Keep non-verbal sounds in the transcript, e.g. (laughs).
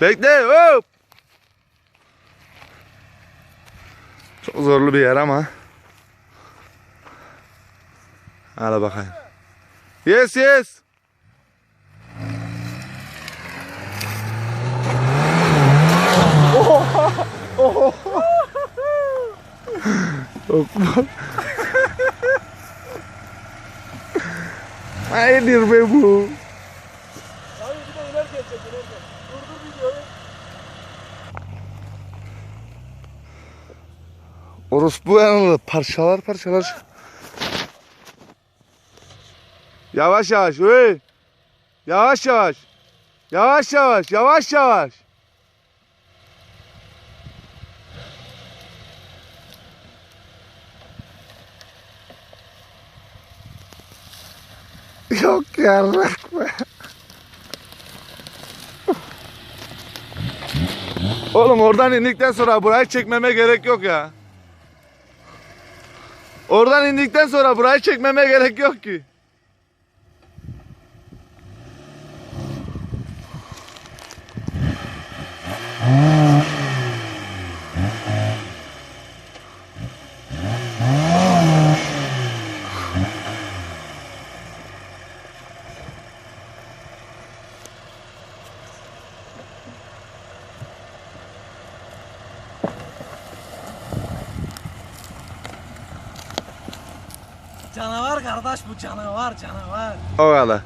Bekle hop. Çok zorlu bir yer ama. Hadi bakayım. Yes yes. (laughs) Hayırdır be bu? Abi bir de inerken çek inerken. Durdur videoyu. Orospu yanılı parçalar parçalar. Yavaş yavaş hey. Yavaş yavaş. Yavaş yavaş yavaş yavaş. Yok yarrak be. Oğlum oradan indikten sonra burayı çekmeme gerek yok ya. Oradan indikten sonra burayı çekmeme gerek yok ki. Canavar kardeş bu canavar canavar. O kadar.